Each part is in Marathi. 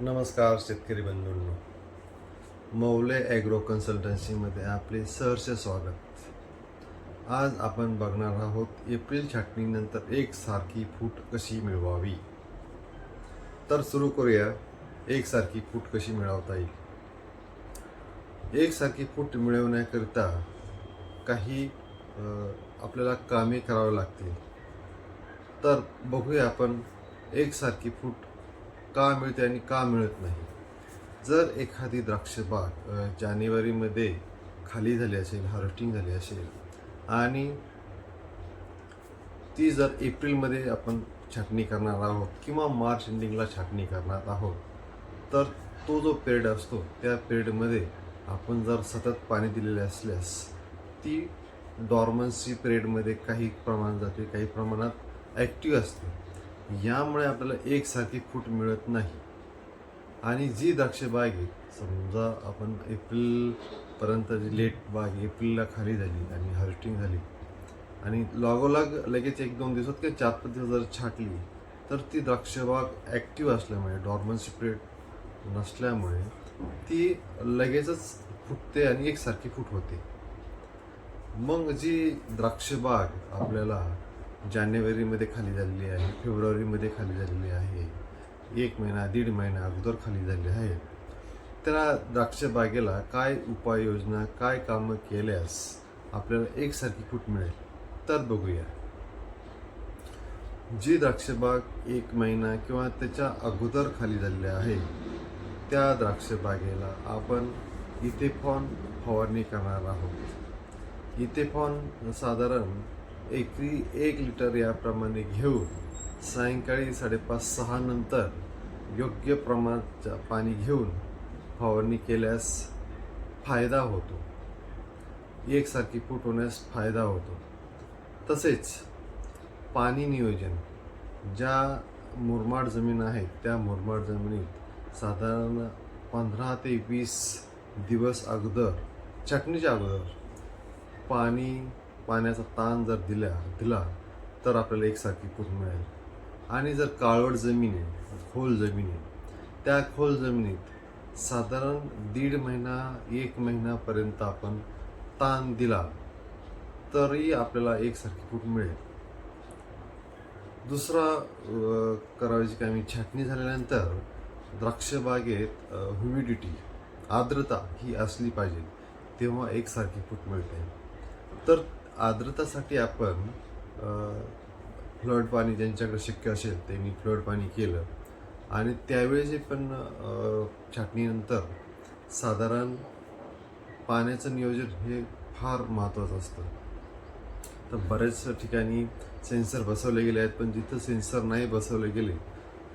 नमस्कार शेतकरी बंधूंनो. मौले ॲग्रो कन्सल्टन्सीमध्ये आपले सहर्ष स्वागत. आज आपण बघणार आहोत एप्रिल छाटणीनंतर एकसारखी फूट कशी मिळवावी? तर सुरू करूया. एकसारखी फूट कशी मिळवता येईल? एकसारखी फूट मिळवण्याकरिता काही आपल्याला कामे करावे लागतील. तर बघूया आपण एकसारखी फूट का मिळते आणि का मिळत नाही. जर एखादी द्राक्षबाग जानेवारीमध्ये खाली झाली असेल हार्वेस्टिंग झाली असेल आणि ती जर एप्रिलमध्ये आपण छाटणी करणार आहोत किंवा मार्च एंडिंगला छाटणी करणार आहोत तर तो जो पिरियड असतो त्या पिरियडमध्ये आपण जर सतत पाणी दिलेले असल्यास ती डॉर्मन्सी पिरियडमध्ये काही प्रमाणात जाते काही प्रमाणात ॲक्टिव्ह असते. यामुळे आपल्याला एकसारखी फूट मिळत नाही. आणि जी द्राक्ष बाग आहे समजा आपण एप्रिलपर्यंत जी लेट बाग एप्रिलला खाली झाली आणि हार्वेस्टिंग झाली आणि लागोलाग लगेच एक दोन दिवसात किंवा चार पाच दिवस जर छाटली तर ती द्राक्षबाग ॲक्टिव्ह असल्यामुळे डॉर्मन्सी पिरियड नसल्यामुळे ती लगेचच फुटते आणि एकसारखी फूट होते. मग जी द्राक्षबाग आपल्याला जानेवारीमध्ये खाली झालेली आहे फेब्रुवारीमध्ये खाली झालेली आहे एक महिना दीड महिना अगोदर खाली झाले आहे. त्या द्राक्षबागेला काय उपाययोजना काय कामं केल्यास आपल्याला एकसारखी फूट मिळेल? तर बघूया. जी द्राक्षबाग एक महिना किंवा त्याच्या अगोदर खाली झालेली आहे त्या द्राक्षबागेला आपण आपण इथेफॉन फवारणी करणार आहोत. इथेफॉन साधारण एकरी एक लिटर याप्रमाणे घेऊन सायंकाळी साडेपाच सहा नंतर योग्य प्रमाणात पाणी घेऊन फवारणी केल्यास फायदा होतो. एकसारखी फूट होण्यास फायदा होतो. तसेच पाणी नियोजन ज्या मुरमाड जमीन आहेत त्या मुरमाड जमिनीत साधारण पंधरा ते वीस दिवस अगोदर छाटणीच्या अगोदर पाणी पाण्याचा ताण जर दिला दिला तर आपल्याला एकसारखी पूर मिळेल. आणि जर काळवड जमीन आहे खोल जमीन आहे त्या खोल जमिनीत साधारण दीड महिना एक महिन्यापर्यंत आपण ताण दिला तरी आपल्याला एकसारखी फूट मिळेल. दुसरा करावयाची कामी छाटणी झाल्यानंतर द्राक्षबागेत ह्युमिडिटी आर्द्रता ही असली पाहिजे तेव्हा एकसारखी फूट मिळते. तर आर्द्रतासाठी आपण फ्लड पाणी ज्यांच्याकडे शक्य असेल त्यांनी फ्लड पाणी केलं. आणि त्यावेळेस पण छाटणीनंतर साधारण पाण्याचं नियोजन हे फार महत्त्वाचं असतं. तर बऱ्याच ठिकाणी सेन्सर बसवले गेले आहेत पण जिथं सेन्सर नाही बसवले गेले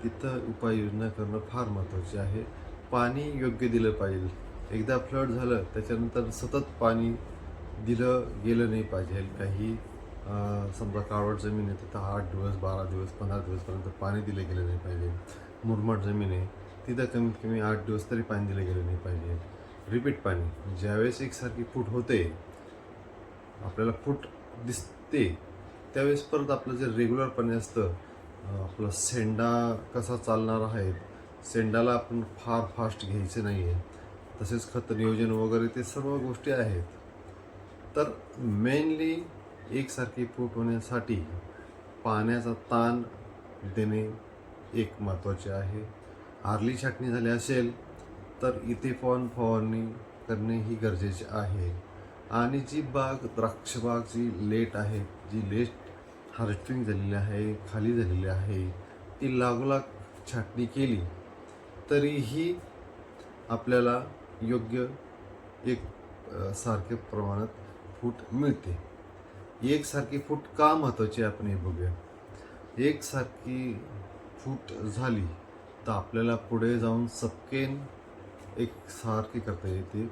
तिथं उपाययोजना करणं फार महत्त्वाचे आहे. पाणी योग्य दिलं पाहिजे. एकदा फ्लड झालं त्याच्यानंतर सतत पाणी दिलं गेलं नाही पाहिजे. काही समजा काळवट जमीन आहे तिथं आठ दिवस बारा दिवस पंधरा दिवसपर्यंत पाणी दिलं गेलं नाही पाहिजे. मुरमाड जमीन आहे तिथं कमीत कमी आठ दिवस तरी पाणी दिलं गेलं नाही पाहिजे. रिपीट पाणी ज्यावेळेस एकसारखी फूट होते आपल्याला फूट दिसते त्यावेळेस परत आपलं जे रेग्युलर पाणी असतं आपला आपलं सेंडा कसा चालणार आहे सेंडाला आपण फार फास्ट घ्यायचं नाही आहे तसेच खत नियोजन वगैरे ते सर्व गोष्टी आहेत. तर मेनली एकसारखी पोट होण्यासाठी पाण्याचा ताण देणे एक महत्त्वाचे आहे. आरली छाटणी झाली असेल तर इथे फॉन फवारणी करणे ही गरजेचे आहे. आणि जी बाग द्राक्षबाग जी लेट आहे जी लेट हार्वेस्टिंग झालेली आहे खाली झालेली आहे ती लागोलाग छाटणी केली तरीही आपल्याला योग्य एक सारख्या प्रमाणात फूट मिळते. एकसारखी फूट का महत्त्वाची आहे आपण हे बघूया. एकसारखी फूट झाली तर आपल्याला पुढे जाऊन सपकेन एक सारखी करता येते.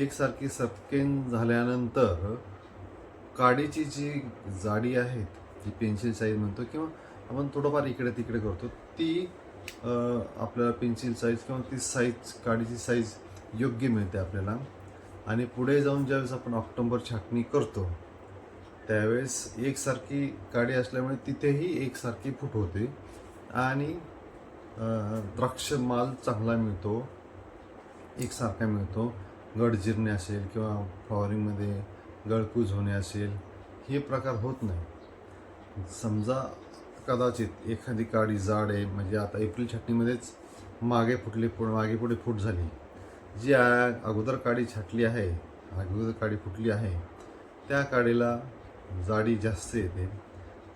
एकसारखी सपकेन झाल्यानंतर काडीची जी जाडी आहे जी पेन्सिल साईज म्हणतो किंवा आपण थोडंफार इकडे तिकडे करतो ती आपल्याला पेन्सिल साईज किंवा ती साईज काडीची साईज योग्य मिळते आपल्याला. आणि पुढे जाऊन ज्यावेळेस आपण ऑक्टोबर छाटणी करतो त्यावेळेस एकसारखी काडी असल्यामुळे तिथेही एकसारखी फूट होते आणि द्राक्ष माल चांगला मिळतो एकसारखा मिळतो. गड जिरणे असेल किंवा फ्लॉवरिंगमध्ये गळकूज होणे असेल हे प्रकार होत नाही. समजा कदाचित एखादी काडी जाड आहे म्हणजे आता एप्रिल छाटणीमध्येच मागे फुटली पुढे मागे पुढे फूट झाली जी आ- अगोदर काडी छाटली आहे अगोदर काडी फुटली आहे त्या काडीला जाडी जास्त येते.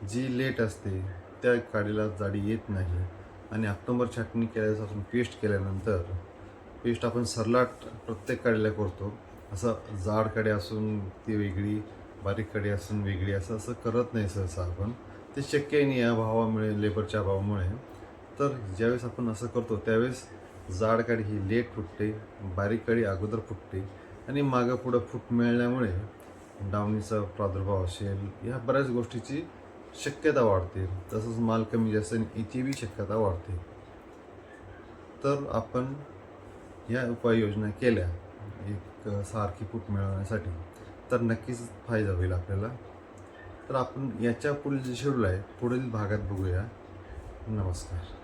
जी लेट असते त्या काडीला जाडी येत नाही. आणि ऑक्टोबर छाटणी केल्यास आपण पेस्ट केल्यानंतर पेस्ट आपण सरलाट प्रत्येक काडीला करतो. असं जाड काडी असून ती वेगळी बारीक काडी असून वेगळी असं असं करत नाही सहसा आपण. ते शक्य नाही या भावामुळे लेबरच्या अभावामुळे तर ज्यावेळेस आपण असं करतो त्यावेळेस जाडकाडी ही लेट फुटते बारीक अगोदर फुटते आणि मागं पुढं फूट मिळाल्यामुळे डावणीचा प्रादुर्भाव असेल या बऱ्याच गोष्टीची शक्यता वाढते. तसंच माल कमी जास्त याची बी शक्यता वाढते. तर आपण या उपाययोजना केल्या. एक सारखी फूट मिळवण्यासाठी. तर नक्कीच फायदा होईल आपल्याला. तर आपण याच्या पुढील जे शेड्यूल आहे पुढील भागात बघूया. नमस्कार.